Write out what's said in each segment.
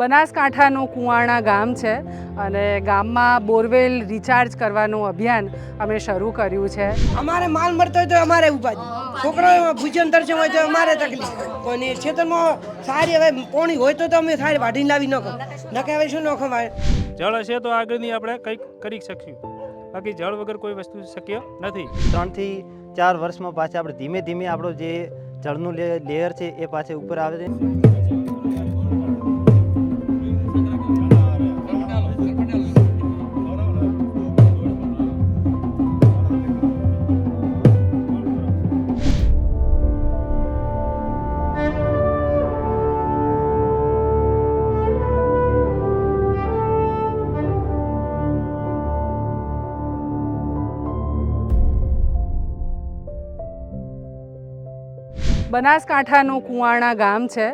બનાસકાંઠાનું કુવાણા ગામ છે અને ગામમાં બોરવેલ રિચાર્જ કરવાનું અભિયાન અમે શરૂ કર્યું છે. અમારે માલ મળતો હોય તો અમારે ઉપાધિ છોકરાઓ ભૂજન દર્શન હોય તો અમારે તકલીફ. અને ખેતરમાં સારી હવે પોણી હોય તો તો અમે સારી વાઢીને લાવી ન નકે હવે શું ન ખવાય? જળ હશે તો આગળની આપણે કંઈક કરી શકશું. બાકી જળ વગર કોઈ વસ્તુ શક્ય નથી. ત્રણથી ચાર વર્ષમાં પાછા આપણે ધીમે ધીમે આપણો જે જળનું લેયર છે એ પાછે ઉપર આવે છે. બનાસકાંઠાનું કુવાણા ગામ છે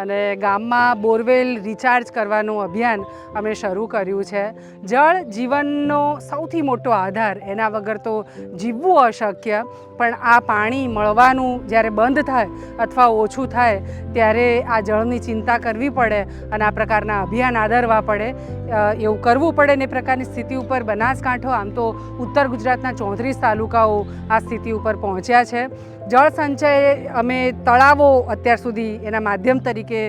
અને ગામમાં બોરવેલ રિચાર્જ કરવાનું અભિયાન અમે શરૂ કર્યું છે. જળ જીવનનો સૌથી મોટો આધાર એના વગર તો જીવવું અશક્ય, પણ આ પાણી મળવાનું જ્યારે બંધ થાય અથવા ઓછું થાય, ત્યારે આ જળની ચિંતા કરવી પડે અને આ પ્રકારના અભિયાન આદરવા પડે. એવું કરવું પડે ને પ્રકારની સ્થિતિ ઉપર બનાસકાંઠો, આમ તો ઉત્તર ગુજરાતના ચોત્રીસ તાલુકાઓ આ સ્થિતિ ઉપર પહોંચ્યા છે. જળ સંચય અમે તળાવો અત્યાર સુધી એના માધ્યમ તરીકે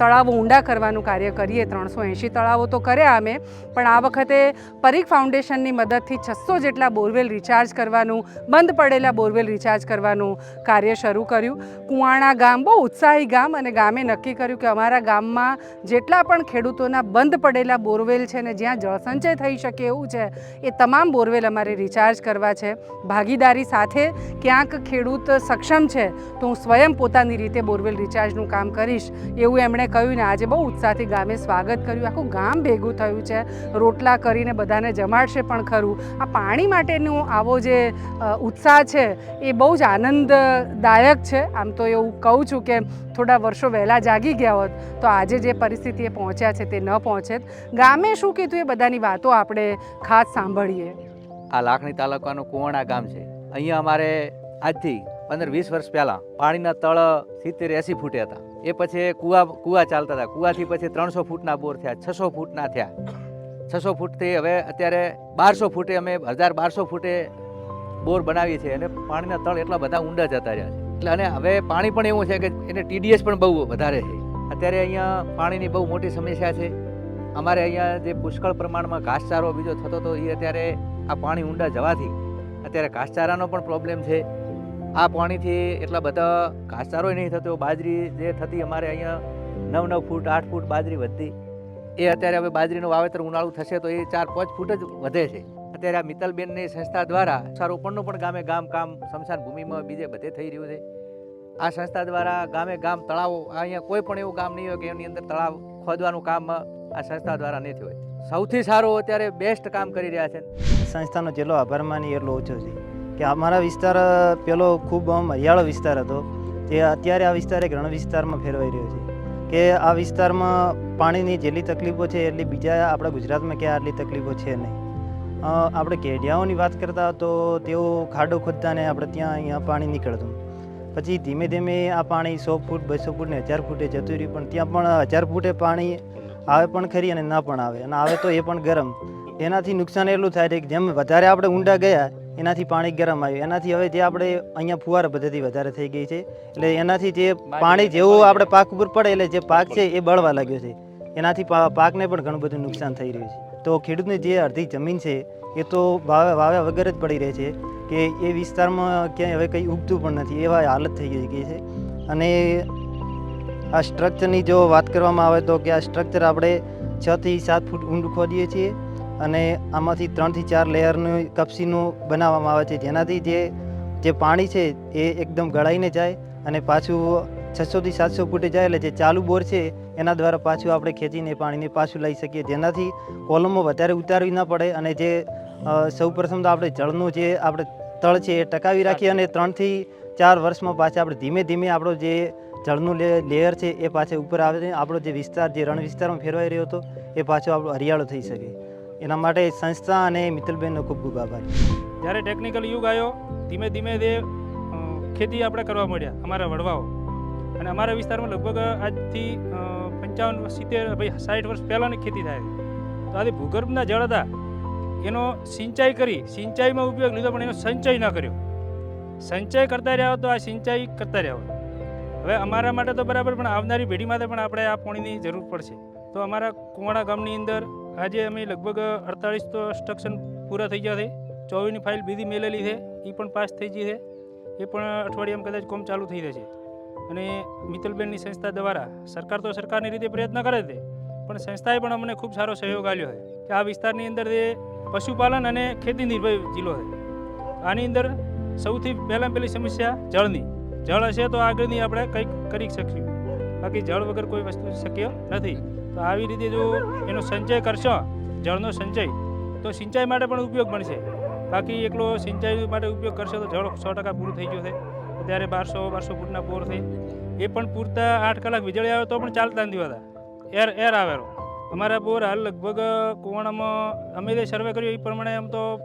તળાવો ઊંડા કરવાનું કાર્ય કરીએ. ત્રણસો એંશી તળાવો તો કર્યા અમે, પણ આ વખતે પરીખ ફાઉન્ડેશનની મદદથી છસો જેટલા બોરવેલ રિચાર્જ કરવાનું, બંધ પડેલા બોરવેલ રિચાર્જ કરવાનું કાર્ય શરૂ કર્યું. કુવાણા ગામ બહુ ઉત્સાહી ગામ અને ગામે નક્કી કર્યું કે અમારા ગામમાં જેટલા પણ ખેડૂતોના બંધ પડેલા બોરવેલ છે ને જ્યાં જળસંચય થઈ શકે એવું છે, એ તમામ બોરવેલ અમારે રિચાર્જ કરવા છે. ભાગીદારી સાથે ક્યાંક ખેડૂત સક્ષમ છે, તો હું સ્વયં પોતાની રીતે બોરવેલ રિચાર્જનું કામ કરીશ. એવું એમણે કહ્યું ને આજે બહુ ઉત્સાહથી ગામે સ્વાગત કર્યું. આખું ગામ ભેગું થયું છે. રોટલા કરીને બધાને જમાડશે પણ ખરું. આ પાણી માટેનું આવો જે ઉત્સાહ છે, એ બહુ જ આનંદદાયક છે. આમ તો એવું કહું છું કે થોડા વર્ષો વહેલા જાગી ગયા હોત, તો આજે જે પરિસ્થિતિએ પહોંચ્યા છે તે ન પહોંચેત ગામે શું કીધું એ બધાની વાતો આપણે ખાસ સાંભળીએ. આ લાખણી તાલુકાનું કુવાણા ગામ છે. અહીંયા અમારે આજથી પંદર વીસ વર્ષ પહેલાં પાણીના તળ સિત્તેર એંસી ફૂટે હતા. એ પછી કુવા કુવા ચાલતા હતા. કુવાથી પછી ત્રણસો ફૂટના બોર થયા, છસો ફૂટના થયા. છસો ફૂટથી હવે અત્યારે બારસો ફૂટે અમે, હજાર બારસો ફૂટે બોર બનાવીએ છીએ અને પાણીના તળ એટલા બધા ઊંડા જતા રહ્યા છે. એટલે અને હવે પાણી પણ એવું છે કે એને ટીડીએસ પણ બહુ વધારે છે. અત્યારે અહીંયા પાણીની બહુ મોટી સમસ્યા છે. અમારે અહીંયા જે પુષ્કળ પ્રમાણમાં ઘાસચારો બીજો થતો હતો એ અત્યારે આ પાણી ઊંડા જવાથી અત્યારે ઘાસચારાનો પણ પ્રોબ્લેમ છે. આ પાણીથી એટલા બધા ઘાસચારો નહીં થતો, બાજરી જે થતી અમારે અહીંયા નવ નવ ફૂટ, આઠ ફૂટ બાજરી વધતી. એ અત્યારે હવે બાજરીનું વાવેતર ઉનાળું થશે તો એ ચાર પાંચ ફૂટ જ વધે છે. અત્યારે આ મિત્તલબેનની સંસ્થા દ્વારા વૃક્ષારોપણનું પણ ગામે ગામ કામ સ્મશાન ભૂમિમાં બીજે બધે થઈ રહ્યું છે. આ સંસ્થા દ્વારા ગામે ગામ તળાવો અહીંયા કોઈ પણ એવું ગામ નહીં હોય કે એની અંદર તળાવ ખોદવાનું કામ આ સંસ્થા દ્વારા નહીં થયું સૌથી સારું અત્યારે બેસ્ટ કામ કરી રહ્યા છે. સંસ્થાનો જેટલો આભાર માની એટલો ઓછો છે. કે અમારા વિસ્તાર પેલો ખૂબ હરિયાળો વિસ્તાર હતો. જે અત્યારે આ વિસ્તાર એક રણ વિસ્તારમાં ફેરવાઈ રહ્યો છે. કે આ વિસ્તારમાં પાણીની જેટલી તકલીફો છે, એટલી બીજા આપણા ગુજરાતમાં ક્યાં આટલી તકલીફો છે નહીં. આપણે કેડિયાઓની વાત કરતા તો તેઓ ખાડો ખોદતા ને આપણે ત્યાં અહીંયા પાણી નીકળતું. પછી ધીમે ધીમે આ પાણી સો ફૂટ, બસો ફૂટ ને હજાર ફૂટે જતું રહ્યું. પણ ત્યાં પણ હજાર ફૂટે પાણી આવે પણ ખરી અને ના પણ આવે. અને આવે તો એ પણ ગરમ. એનાથી નુકસાન એટલું થાય છે કે જેમ વધારે આપણે ઊંડા ગયા એનાથી પાણી ગરમ આવ્યું. એનાથી હવે જે આપણે અહીંયા ફુવારા પદ્ધતિ વધારે થઈ ગઈ છે એટલે એનાથી જે પાણી જેવું આપણે પાક ઉપર પડે એટલે જે પાક છે એ બળવા લાગ્યો છે. એનાથી પાકને પણ ઘણું બધું નુકસાન થઈ રહ્યું છે. તો ખેડૂતની જે અડધી જમીન છે એ તો વાવે વાવ્યા વગર જ પડી રહે છે કે એ વિસ્તારમાં ક્યાંય હવે કંઈ ઉગતું પણ નથી. એવા હાલત થઈ ગઈ છે. અને આ સ્ટ્રક્ચરની જો વાત કરવામાં આવે તો કે આ સ્ટ્રક્ચર આપણે છથી સાત ફૂટ ઊંડું ખોદીએ છીએ અને આમાંથી ત્રણથી ચાર લેયરનું કપસીનું બનાવવામાં આવે છે. જેનાથી જે જે પાણી છે એ એકદમ ગળાઈને જાય અને પાછું છસોથી સાતસો ફૂટે જાય એટલે જે ચાલુ બોર છે એના દ્વારા પાછું આપણે ખેંચીને પાણીને પાછું લઈ શકીએ. જેનાથી કોલમો વધારે ઉતારવી ન પડે અને જે સૌ પ્રથમ તો આપણે જળનું જે આપણે તળ છે એ ટકાવી રાખીએ અને ત્રણથી ચાર વર્ષમાં પાછા આપણે ધીમે ધીમે આપણો જે જળનું લે- લેયર છે એ પાછે ઉપર આવે છે. આપણો જે વિસ્તાર, જે રણ વિસ્તારમાં ફેરવાઈ રહ્યો હતો, એ પાછો આપણો હરિયાળો થઈ શકે. એના માટે સંસ્થા અને મિત્તલબેનનો ખૂબ ખૂબ આભાર. જ્યારે ટેકનિકલ યુગ આવ્યો, ધીમે ધીમે તે ખેતી આપણે કરવા મળ્યા અમારા વડવાઓ. અને અમારા વિસ્તારમાં લગભગ આજથી પંચાવન, સિત્તેર, ભાઈ સાઠ વર્ષ પહેલાંની ખેતી થાય. તો આજે ભૂગર્ભના જળ હતા, એનો સિંચાઈ કરી, સિંચાઈમાં ઉપયોગ લીધો પણ એનો સંચય ન કર્યો. સંચય કરતા રહ્યા તો આ સિંચાઈ કરતા રહ્યા હોત. હવે અમારા માટે તો બરાબર, પણ આવનારી પેઢી માટે પણ આપણે આ પાણીની જરૂર પડશે. તો અમારા કુવાડા ગામની અંદર આજે અમે લગભગ અડતાળીસ તો સ્ટ્રક્શન પૂરા થઈ ગયા છે. ચોવીસની ફાઇલ બીજી મેલેલી છે એ પણ પાસ થઈ ગઈ છે. એ પણ અઠવાડિયામાં કદાચ કોમ ચાલુ થઈ જશે. અને મિત્તલબેનની સંસ્થા દ્વારા સરકાર તો સરકારની રીતે પ્રયત્ન કરે છે, પણ સંસ્થાએ પણ અમને ખૂબ સારો સહયોગ આપ્યો છે. કે આ વિસ્તારની અંદર જે પશુપાલન અને ખેતી નિર્ભય જિલ્લો છે. આની અંદર સૌથી પહેલાં પહેલી સમસ્યા જળની. જળ હશે તો આગળની આપણે કંઈક કરી શકીશું. બાકી જળ વગર કોઈ વસ્તુ શક્ય નથી. તો આવી રીતે જો એનો સંચય કરશો, જળનો સંચય, તો સિંચાઈ માટે પણ ઉપયોગ બનશે. બાકી એકલો સિંચાઈ માટે ઉપયોગ કરશો તો જળ સો ટકા પૂરું થઈ ગયું છે અત્યારે બારસો બારસો ફૂટના બોર થઈ એ પણ પૂરતા આઠ કલાક વીજળી આવે તો પણ ચાલતા નથી હોતા. એર એર આવેલો અમારા બોર હાલ લગભગ, કુવાણામાં, અમે જે સર્વે કર્યો એ પ્રમાણે આમ તો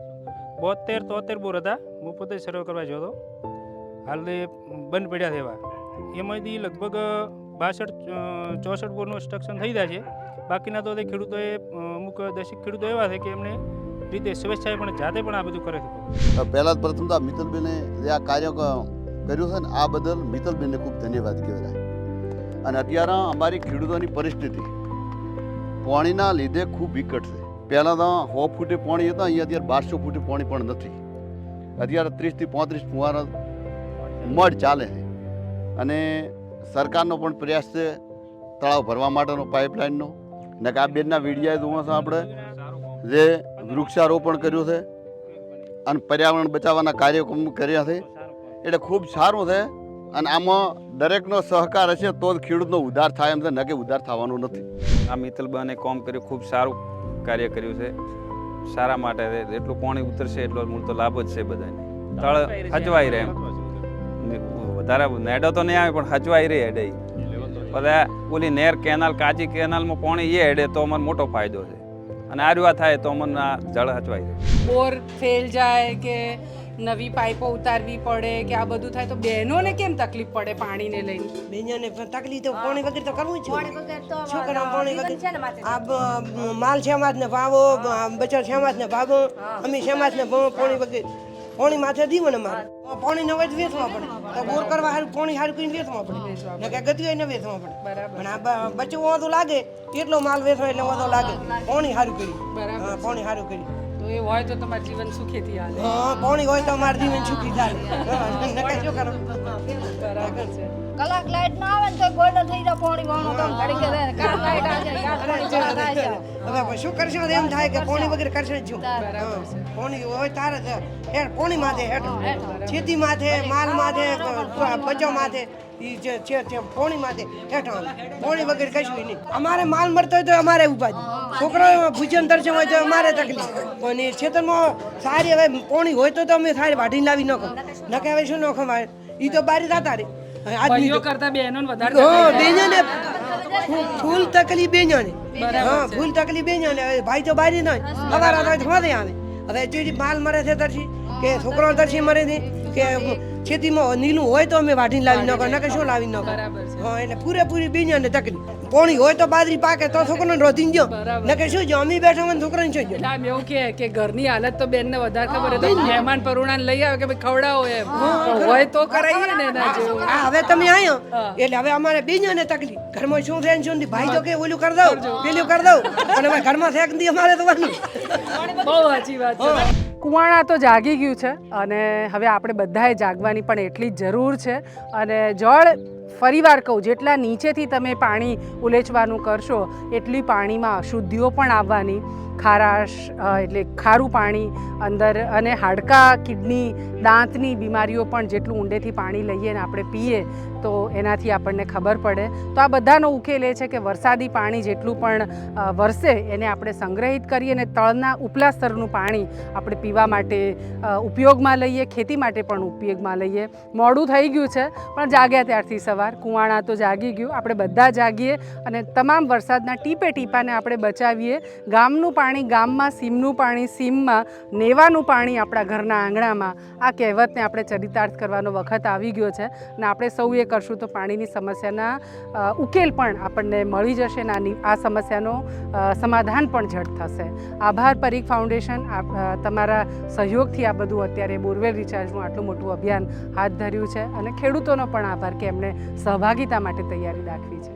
બોતેર, તોતેર બોર હતા. હું પોતે સર્વે કરવા ગયો હતો. હાલ બંધ પડ્યા છે એવા. એમાંથી લગભગ બાસઠ ચોસઠ બોરનું સ્ટ્રક્શન થઈ જાય છે. બાકીના તો તે ખેડૂતોએ અમુક દશક ખેડૂતો એવા છે કે એમને રીતે સ્વેચ્છાએ પણ જાતે પણ આ બધું કરે છે. પહેલાં જ પ્રથમ તો આ મિત્તલબેને જે આ કાર્ય કર્યું છે ને, આ બદલ મિત્તલબેનને ખૂબ ધન્યવાદ કહેવાય. અને અત્યારે અમારી ખેડૂતોની પરિસ્થિતિ, પાણીના લીધે ખૂબ વિકટ છે. પહેલાં તો સો ફૂટે પાણી હતા, અહીંયા અત્યારે બારસો ફૂટે પાણી પણ નથી. અત્યારે ત્રીસથી પાંત્રીસ ફુવારા મઢ ચાલે છે. અને સરકારનો પણ પ્રયાસ છે તળાવ ભરવા માટેનો પાઇપલાઇનનો. ને કે આ બેનના વીડિયા જોવા છે આપણે જે વૃક્ષારોપણ કર્યું છે અને પર્યાવરણ બચાવવાના કાર્યક્રમ કર્યા છે. એટલે ખૂબ સારું છે અને આમાં દરેકનો સહકાર હશે તો જ ખેડૂતનો ઉધાર થાય એમ છે. ન કે ઉદ્ધાર થવાનો નથી. આ મિત્તલબાને કોમ કર્યું ખૂબ સારું કાર્ય કર્યું છે. સારા માટે એટલું જેટલું પાણી ઉતરશે એટલો મૂળ તો લાભ જ છે બધાને. તળ હચવાઈ રહે એમ. વધારે નેડો તો નહીં આવે પણ હચવાઈ રહે હેડે એટલે બધા ઓલી નેર કેનાલ કાચી કેનાલમાં પાણી એ હેડે તો અમને મોટો ફાયદો છે. અને આર્યું થાય તો અમને આ જળ હચવાઈ રહે. બોર ફેલ જાય કે નવી પાઇપો ઉતારવી પડે કે આ બધું થાય તો બહેનોને કેમ તકલીફ પડે પાણીને લઈને? બહેનોને તકલીફ તો પાણી વગર તો કરવું જ પાણી વગર તો છોકરા પાણી વગર. છે ને માથે. આ માલ માલ શેમાજ ને ભાવો બચર શેમાજ ને ભાવો અમે શેમાજ ને ભાવો પાણી વગર. પાણી માથે દીવો ને મારે પાણી નવે જ વેચવા પડે. તો બોર કરવા હારું પાણી હારું કરીને વેચવા પડે. ને કે ગતિ ને વેચવા પડે. પણ આ બ- બચવું વાંધો લાગે એટલો માલ વેચવા એટલે વાંધો લાગે. પાણી હારું કરી બરાબર. હા પાણી હારું કરી તો એ હોય તો તમારું જીવન સુખેથી હાલે. હા પાણી હોય તો અમારે જીવન સુખી થાય. હા, નકર શું કરો? બરાબર છે. કલાક લાઈટ ના આવે ને તો પાણી વાળો તો ઘડી કે રહે. લાઈટ આ જાય કાં પાણી જવા થાય છે. હવે શું કરશો? એમ થાય કે પાણી વગર કરશે જ હોય તારે જ હેડ પાણી માથે હેડ ખેતી માથે. માલ માથે બચો માથે ઈ જે છે તે પાણી માથે હેઠ. પાણી વગર કશું નહીં. અમારે માલ મળતો હોય તો અમારે ઊભા છોકરો ભૂજન દર્શન હોય તો અમારે તકલીફ. પણ એ ખેતરમાં સારી હવે પોણી હોય તો અમે સારી વાઢીને લાવી ન ખમ ન કે હવે શું ન ખમાય ઈ તો બારી થતા રે આદમી કરતા બહેનોને વધારે હા ફૂલ તકલીફ બેનો ને હા ફૂલ તકલીફ બેનો ને ભાઈ તો બારી નહીં. અમારા તો હોદે આવે. હવે જે માલ મરે છે તરસી કે છોકરો તરસી મરે છે કે ખેતીમાં નીલું હોય તો અમે વાઢીને લાવી ન ના કે શું લાવી ન કરો હા એટલે પૂરેપૂરી બીજ ને તકલીફ પોણી હોય તો બાજરી પાકે તો છોકરોને રોધી ગયો બરાબર. કે શું જો અમે બેઠા હોય ને છોકરાને શું એટલે આમ એવું કે કે ઘરની હાલત તો બેનને વધારે ખબર હતી મહેમાન પરુણાને લઈ આવે કે ભાઈ ખવડાવો એમ. હોય તો કરાવીએ ને એના જેવું. હા હવે તમે આયો. એટલે હવે અમારે બીજો ને તકલીફ ઘરમાં શું છે શું ભાઈ તો કે ઓલું કરી દઉં પેલું કરી દઉં. અને ઘરમાં ફેંક દી અમારે તો બહુ સાચી વાત છે. કુવાણા તો જાગી ગયું છે અને હવે આપણે બધાએ જાગવાની પણ એટલી જ જરૂર છે અને જળ ફરીવાર કહું, જેટલા નીચેથી તમે પાણી ઉલેચવાનું કરશો, એટલી પાણીમાં અશુદ્ધિઓ પણ આવવાની. ખારાશ એટલે ખારું પાણી અંદર અને હાડકાં, કિડની, દાંતની બીમારીઓ પણ જેટલું ઊંડેથી પાણી લઈએ ને આપણે પીએ, તો એનાથી આપણને ખબર પડે. તો આ બધાનો ઉકેલ એ છે કે વરસાદી પાણી જેટલું પણ વરસે એને આપણે સંગ્રહિત કરીએ અને તળના ઉપલા સ્તરનું પાણી આપણે પીવા માટે ઉપયોગમાં લઈએ, ખેતી માટે પણ ઉપયોગમાં લઈએ. મોડું થઈ ગયું છે, પણ જાગ્યા ત્યારથી સવાર કુવાણા તો જાગી ગયું. આપણે બધા જાગીએ અને તમામ વરસાદના ટીપે ટીપાને આપણે બચાવીએ. ગામનું પાણી ગામમાં, સીમનું પાણી સીમમાં, નેવાનું પાણી આપણા ઘરના આંગણામાં. આ કહેવતને આપણે ચરિતાર્થ કરવાનો વખત આવી ગયો છે અને આપણે સૌ એ કરશું તો પાણીની સમસ્યાના ઉકેલ પણ આપણને મળી જશે અને આ સમસ્યાનો સમાધાન પણ ઝટ થશે. આભાર પરીખ ફાઉન્ડેશન. તમારા સહયોગથી આ બધું અત્યારે બોરવેલ રિચાર્જનું આટલું મોટું અભિયાન હાથ ધર્યું છે અને ખેડૂતોનો પણ આભાર કે એમણે સહભાગિતા માટે તૈયારી દાખવી છે.